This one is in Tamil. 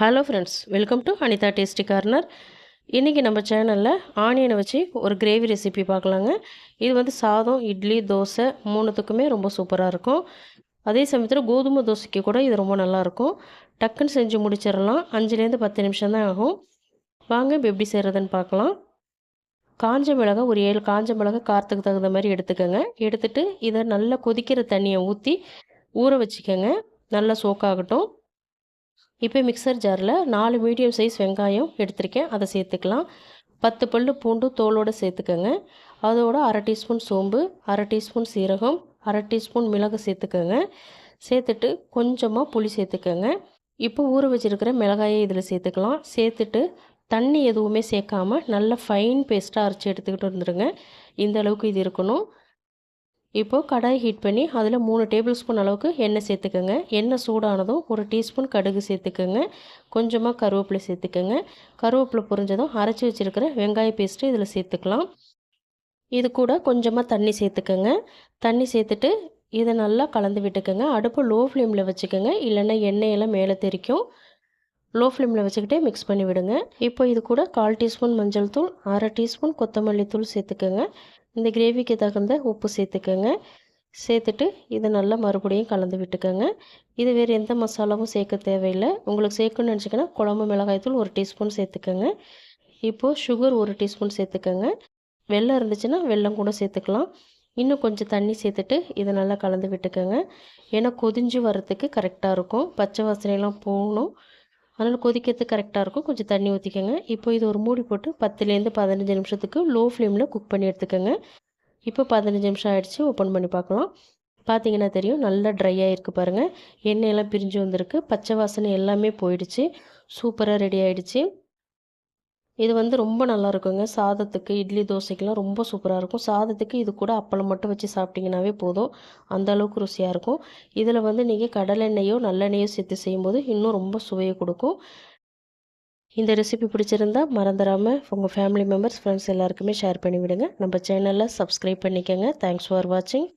Hello friends welcome to Anitha tasty corner இன்றைக்கி நம்ம சேனலில் ஆனியனை வச்சு ஒரு கிரேவி ரெசிபி பார்க்கலாங்க. இது வந்து சாதம் இட்லி தோசை மூணுத்துக்குமே ரொம்ப சூப்பராக இருக்கும். அதே சமயத்தில் கோதுமை தோசைக்கு கூட இது ரொம்ப நல்லாயிருக்கும் டக்குன்னு செஞ்சு முடிச்சிடலாம். அஞ்சுலேருந்து பத்து நிமிஷம் தான் ஆகும். வாங்க இப்போ எப்படி செய்கிறதுன்னு பார்க்கலாம். காஞ்ச மிளகா ஒரு ஏழு காஞ்ச மிளகா காரத்துக்கு தகுந்த மாதிரி எடுத்துக்கோங்க. எடுத்துகிட்டு இதை நல்லா கொதிக்கிற தண்ணியை ஊற்றி ஊற வச்சுக்கோங்க. நல்லா சோக்காகட்டும் இப்போ மிக்சர் ஜாரில் நாலு மீடியம் சைஸ் வெங்காயம் எடுத்திருக்கேன். அதை சேர்த்துக்கலாம். பத்து பல் பூண்டு தோலோடு சேர்த்துக்கோங்க. அதோட அரை டீஸ்பூன் சோம்பு அரை டீஸ்பூன் சீரகம் அரை டீஸ்பூன் மிளகு சேர்த்துக்கோங்க. சேர்த்துட்டு கொஞ்சமாக புளி சேர்த்துக்கோங்க. இப்போ ஊற வச்சுருக்கிற மிளகாயை இதில் சேர்த்துக்கலாம். சேர்த்துட்டு தண்ணி எதுவுமே சேர்க்காமல் நல்ல ஃபைன் பேஸ்ட்டாக அரைச்சி எடுத்துக்கிட்டு வந்துடுங்க இந்த அளவுக்கு இது இருக்கணும். இப்போது கடாய் ஹீட் பண்ணி அதில் மூணு டேபிள் ஸ்பூன் அளவுக்கு எண்ணெய் சேர்த்துக்கோங்க. எண்ணெய் சூடானதும் ஒரு டீஸ்பூன் கடுகு சேர்த்துக்கோங்க. கொஞ்சமாக கருவேப்பிலை சேர்த்துக்கோங்க. கருவேப்பிலை புரிஞ்சதும் அரைச்சி வச்சுருக்கிற வெங்காய பேஸ்ட்டு இதில் சேர்த்துக்கலாம். இது கூட கொஞ்சமாக தண்ணி சேர்த்துக்கோங்க. தண்ணி சேர்த்துட்டு இதை நல்லா கலந்து விட்டுக்கோங்க. அடுப்பு லோ ஃப்ளேமில் வச்சுக்கோங்க. இல்லைன்னா எண்ணெயெல்லாம் மேலே தெரிக்கும். லோ ஃப்ளேமில் வச்சுக்கிட்டே மிக்ஸ் பண்ணி விடுங்க. இப்போ இது கூட கால் டீஸ்பூன் மஞ்சள் தூள் அரை டீஸ்பூன் கொத்தமல்லி தூள் சேர்த்துக்கோங்க. இந்த கிரேவிக்கு தகுந்த உப்பு சேர்த்துக்கோங்க. சேர்த்துட்டு இதை நல்லா மறுபடியும் கலந்து விட்டுக்கோங்க. இது வேறு எந்த மசாலாவும் சேர்க்க தேவையில்லை. உங்களுக்கு சேர்க்கணும்னு நினச்சிங்கன்னா குழம்பு மிளகாய்த்தூள் ஒரு டீஸ்பூன் சேர்த்துக்கோங்க. இப்போது சுகர் ஒரு டீஸ்பூன் சேர்த்துக்கோங்க. வெள்ளம் இருந்துச்சுன்னா வெள்ளம் கூட சேர்த்துக்கலாம். இன்னும் கொஞ்சம் தண்ணி சேர்த்துட்டு இதை நல்லா கலந்து விட்டுக்கோங்க. ஏன்னா கொதிஞ்சு வரத்துக்கு கரெக்டாக இருக்கும். பச்சை வாசனையெல்லாம் போகணும். அதனால் கொதிக்கிறதுக்கு கரெக்டாக இருக்கும். கொஞ்சம் தண்ணி ஊற்றிக்கோங்க இப்போ இது ஒரு மூடி போட்டு பத்துலேருந்து பதினஞ்சு நிமிஷத்துக்கு லோ ஃப்ளேமில் குக் பண்ணி எடுத்துக்கோங்க. இப்போ பதினஞ்சு நிமிஷம் ஆகிடுச்சு ஓப்பன் பண்ணி பார்க்கலாம். பார்த்தீங்கன்னா தெரியும். நல்லா ட்ரை ஆகிருக்கு பாருங்கள் எண்ணெயெல்லாம் பிரிஞ்சு வந்திருக்கு. பச்சை வாசனை எல்லாமே போயிடுச்சு. சூப்பராக ரெடி ஆகிடுச்சு இது வந்து ரொம்ப நல்லா இருக்குங்க சாதத்துக்கு இட்லி தோசைக்கெலாம் ரொம்ப சூப்பராக இருக்கும் சாதத்துக்கு இது கூட அப்பளம் மட்டும் வச்சு சாப்பிட்டிங்கனாவே போதும். அந்த அளவுக்கு ருசியாக இருக்கும் இதில் வந்து நீங்கள் கடலெண்ணெயோ நல்லெண்ணெயோ சேர்த்து செய்யும்போது இன்னும் ரொம்ப சுவையை கொடுக்கும். இந்த ரெசிபி பிடிச்சிருந்தா மறந்துடாமல் உங்கள் ஃபேமிலி மெம்பர்ஸ் ஃப்ரெண்ட்ஸ் எல்லாருக்குமே ஷேர் பண்ணிவிடுங்க. நம்ம சேனலில் சப்ஸ்கிரைப் பண்ணிக்கோங்க. தேங்க்ஸ் ஃபார் வாட்சிங்